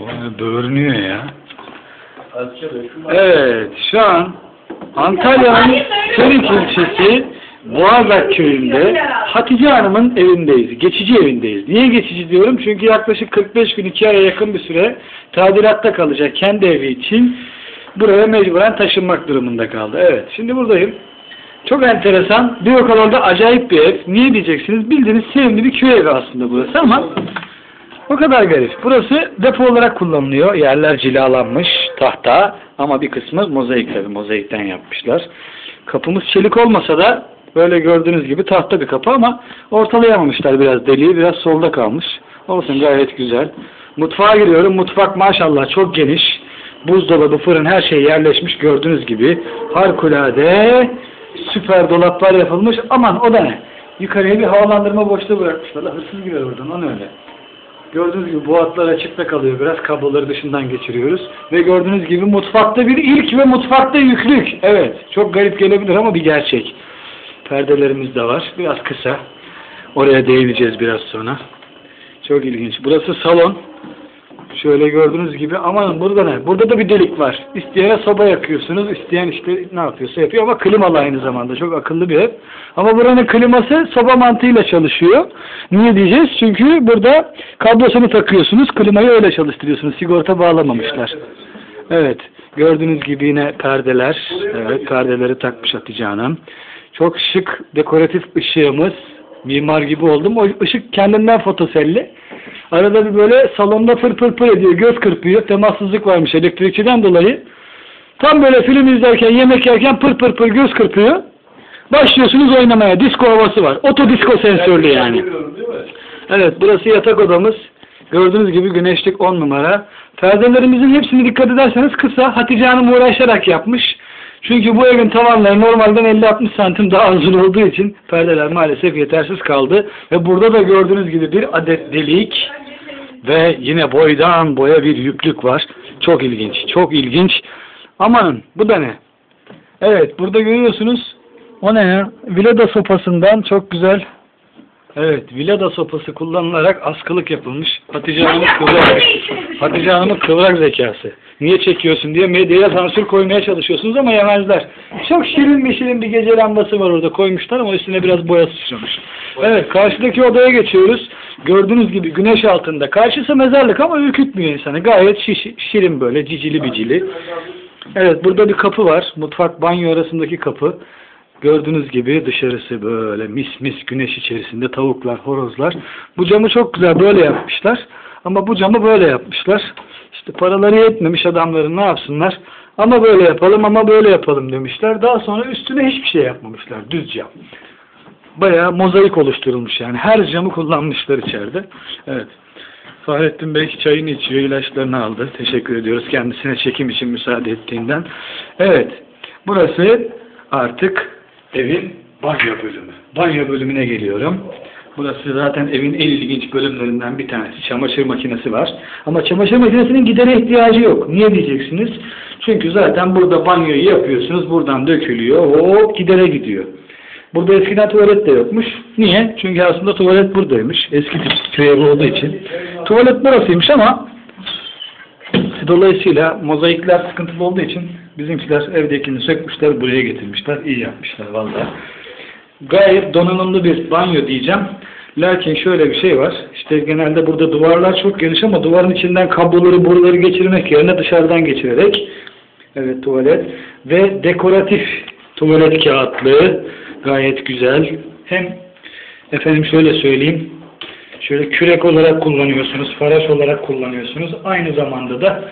Vay, Böğürünüyor ya. Evet, şu an Antalya'nın Çelik ilçesi Boğazak köyünde Hatice Hanım'ın evindeyiz. Geçici evindeyiz. Niye geçici diyorum? Çünkü yaklaşık 45 gün, 2 aya yakın bir süre tadilatta kalacak kendi evi için. Buraya mecburen taşınmak durumunda kaldı. Evet, şimdi buradayım. Çok enteresan, bir o kadar da acayip bir ev. Niye diyeceksiniz? Bildiğiniz sevimli bir köy evi aslında burası ama o kadar garip. Burası depo olarak kullanılıyor. Yerler cilalanmış, tahta ama bir kısmı mozaik tabii. Mozaikten yapmışlar. Kapımız çelik olmasa da böyle gördüğünüz gibi tahta bir kapı ama ortalayamamışlar biraz deliği. Biraz solda kalmış. Olsun gayet güzel. Mutfağa giriyorum. Mutfak maşallah çok geniş. Buzdolabı, fırın her şey yerleşmiş gördüğünüz gibi. Harikulade süper dolaplar yapılmış. Aman o da ne? Yukarıya bir havalandırma boşluğu bırakmışlar. La, Hırsız girer oradan. O ne öyle? Gördüğünüz gibi bu hatlar açıkta kalıyor. Biraz kabloları dışından geçiriyoruz. Ve gördüğünüz gibi mutfakta bir ilk ve mutfakta yüklük. Evet. Çok garip gelebilir ama bir gerçek. Perdelerimiz de var. Biraz kısa. Oraya değineceğiz biraz sonra. Çok ilginç. Burası salon. Şöyle gördüğünüz gibi aman burada ne? Burada da bir delik var. İsteyene soba yakıyorsunuz. isteyen işte ne yapıyorsa yapıyor ama klimalı aynı zamanda. Çok akıllı bir ev. Ama buranın kliması soba mantığıyla çalışıyor. Niye diyeceğiz? Çünkü burada kablosunu takıyorsunuz. Klimayı öyle çalıştırıyorsunuz. Sigorta bağlamamışlar. Evet. Gördüğünüz gibi yine perdeler. Evet perdeleri takmış Hatice Hanım. Çok şık dekoratif ışığımız. Mimar gibi oldum. O ışık kendinden fotoselli. Arada bir böyle salonda fır fır fır ediyor. Göz kırpıyor. Temassızlık varmış elektrikçiden dolayı. Tam böyle film izlerken, yemek yerken pır pır pır göz kırpıyor. Başlıyorsunuz oynamaya. Disko havası var. Otodisko sensörlü yani. Evet burası yatak odamız. Gördüğünüz gibi güneşlik 10 numara. Perdelerimizin hepsini dikkat ederseniz kısa. Hatice Hanım uğraşarak yapmış. Çünkü bu evin tavanları normalden 50-60 santim daha uzun olduğu için perdeler maalesef yetersiz kaldı. Ve burada da gördüğünüz gibi bir adet delik ve yine boydan boya bir yüklük var. Çok ilginç, çok ilginç. Aman bu da ne? Evet burada görüyorsunuz. O ne ya? Vilada sopasından çok güzel. Evet, vilada sopası kullanılarak askılık yapılmış. Hatice Hanım'ın kıvrak, Hatice Hanım'ın kıvrak zekası. Niye çekiyorsun diye medyaya sansür koymaya çalışıyorsunuz ama yemezler. Çok şirin bir şirin bir gece lambası var orada koymuşlar ama üstüne biraz boya sıçramış. Evet, karşıdaki odaya geçiyoruz. Gördüğünüz gibi güneş altında. Karşısı mezarlık ama ürkütmüyor insanı. Gayet şiş, şirin böyle, cicili bicili. Evet, burada bir kapı var. Mutfak banyo arasındaki kapı. Gördüğünüz gibi dışarısı böyle mis mis güneş içerisinde tavuklar, horozlar. Bu camı çok güzel böyle yapmışlar. Ama bu camı böyle yapmışlar. İşte paraları yetmemiş adamların ne yapsınlar? Ama böyle yapalım ama böyle yapalım demişler. Daha sonra üstüne hiçbir şey yapmamışlar. Düz cam. Bayağı mozaik oluşturulmuş yani. Her camı kullanmışlar içeride. Evet. Fahrettin Bey çayını içiyor, ilaçlarını aldı. Teşekkür ediyoruz kendisine çekim için müsaade ettiğinden. Evet. Burası artık evin banyo bölümü. Banyo bölümüne geliyorum. Burası zaten evin en ilginç bölümlerinden bir tanesi. Çamaşır makinesi var. Ama çamaşır makinesinin gidere ihtiyacı yok. Niye diyeceksiniz? Çünkü zaten burada banyoyu yapıyorsunuz. Buradan dökülüyor. Hop gidere gidiyor. Burada eskiden tuvalet de yokmuş. Niye? Çünkü aslında tuvalet buradaymış. Eski tip köy olduğu için. Tuvalet burasıymış ama Dolayısıyla mozaikler sıkıntılı olduğu için bizimkiler evdekini sökmüşler, buraya getirmişler. İyi yapmışlar vallahi. Gayet donanımlı bir banyo diyeceğim. Lakin şöyle bir şey var. İşte genelde burada duvarlar çok geniş ama duvarın içinden kabloları, boruları geçirmek yerine dışarıdan geçirerek evet tuvalet ve dekoratif tuvalet kağıtlığı gayet güzel. Hem efendim şöyle söyleyeyim Şöyle kürek olarak kullanıyorsunuz, faraş olarak kullanıyorsunuz. Aynı zamanda da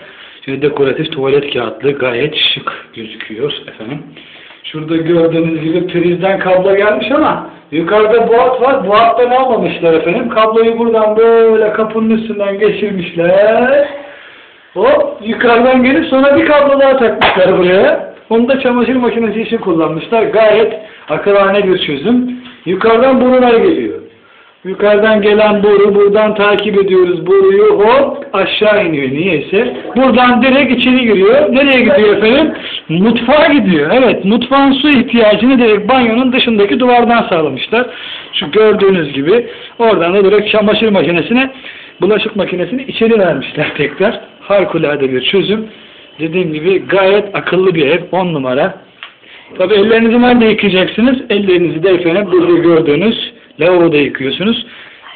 dekoratif tuvalet kağıtlı gayet şık gözüküyor efendim. Şurada gördüğünüz gibi prizden kablo gelmiş ama yukarıda boğat var. Boğattan almamışlar efendim. Kabloyu buradan böyle kapının üstünden geçirmişler. Hop yukarıdan gelip sonra bir kablo daha takmışlar buraya. Onu da çamaşır makinesi için kullanmışlar. Gayet akılhane bir çözüm. Yukarıdan borular geliyor. Yukarıdan gelen boru, buradan takip ediyoruz boruyu, hop aşağı iniyor niyeyse. Buradan direkt içeri giriyor. Nereye gidiyor efendim? Mutfağa gidiyor. Evet, mutfağın su ihtiyacını direkt banyonun dışındaki duvardan sağlamışlar. Şu gördüğünüz gibi oradan da direkt çamaşır makinesine bulaşık makinesini içeri vermişler tekrar. Harikulade bir çözüm. Dediğim gibi gayet akıllı bir ev. 10 numara. Tabi ellerinizi nerede yıkayacaksınız? Ellerinizi de efendim burada gördüğünüz lavaboda yıkıyorsunuz.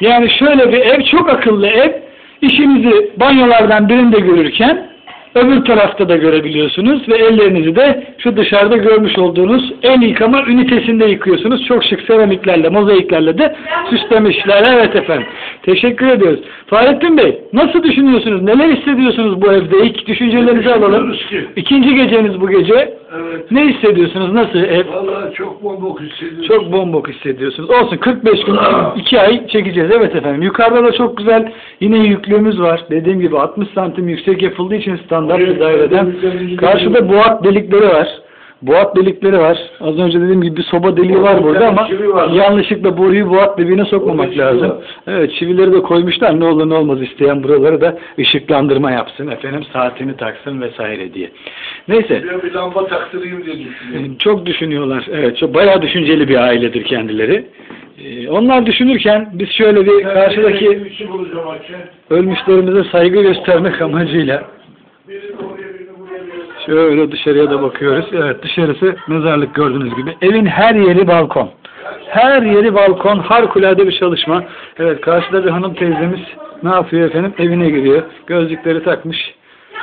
Yani şöyle bir ev, çok akıllı ev. İşinizi banyolardan birinde görürken öbür tarafta da görebiliyorsunuz ve ellerinizi de şu dışarıda görmüş olduğunuz el yıkama ünitesinde yıkıyorsunuz. Çok şık seramiklerle, mozaiklerle de süslemişler. Evet efendim. Teşekkür ediyoruz. Fahrettin Bey, nasıl düşünüyorsunuz? Neler hissediyorsunuz bu evde? İlk düşüncelerinizi alalım. İkinci geceniz bu gece. Evet. Ne hissediyorsunuz? Nasıl ev? Vallahi çok bombok hissediyorum. Çok bombok hissediyorsunuz. Olsun 45 gün 2 ay çekeceğiz. Evet efendim. Yukarıda da çok güzel yine yüklüğümüz var. Dediğim gibi 60 santim yüksek yapıldığı için standart bir daireden. Karşıda boğat delikleri var. Boğat delikleri var. Az önce dediğim gibi bir soba deliği var burada ama var. yanlışlıkla boruyu boğat deliğine sokmamak Orada lazım. var. Evet çivileri de koymuşlar. Ne olur ne olmaz isteyen buraları da ışıklandırma yapsın. Efendim saatini taksın vesaire diye. Neyse. Bir, bir lamba taktırayım diye düşünüyorum. Çok düşünüyorlar. Evet, çok bayağı düşünceli bir ailedir kendileri. Ee, onlar düşünürken biz şöyle bir karşıdaki ölmüşlerimize saygı göstermek amacıyla Birini oraya birini buraya bir şöyle dışarıya da bakıyoruz. Evet, dışarısı mezarlık gördüğünüz gibi. Evin her yeri balkon. Her yeri balkon. Harikulade bir çalışma. Evet, karşıda bir hanım teyzemiz ne yapıyor efendim? Evine giriyor. Gözlükleri takmış.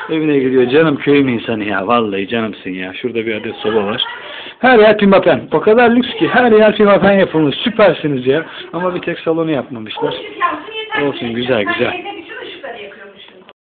Evine gidiyor. Canım köyüm insanı ya. Vallahi canımsın ya. Şurada bir adet soba var. Her yer pimapen. O kadar lüks ki her yer pimapen yapılmış. Süpersiniz ya. Ama bir tek salonu yapmamışlar. Olsun güzel güzel.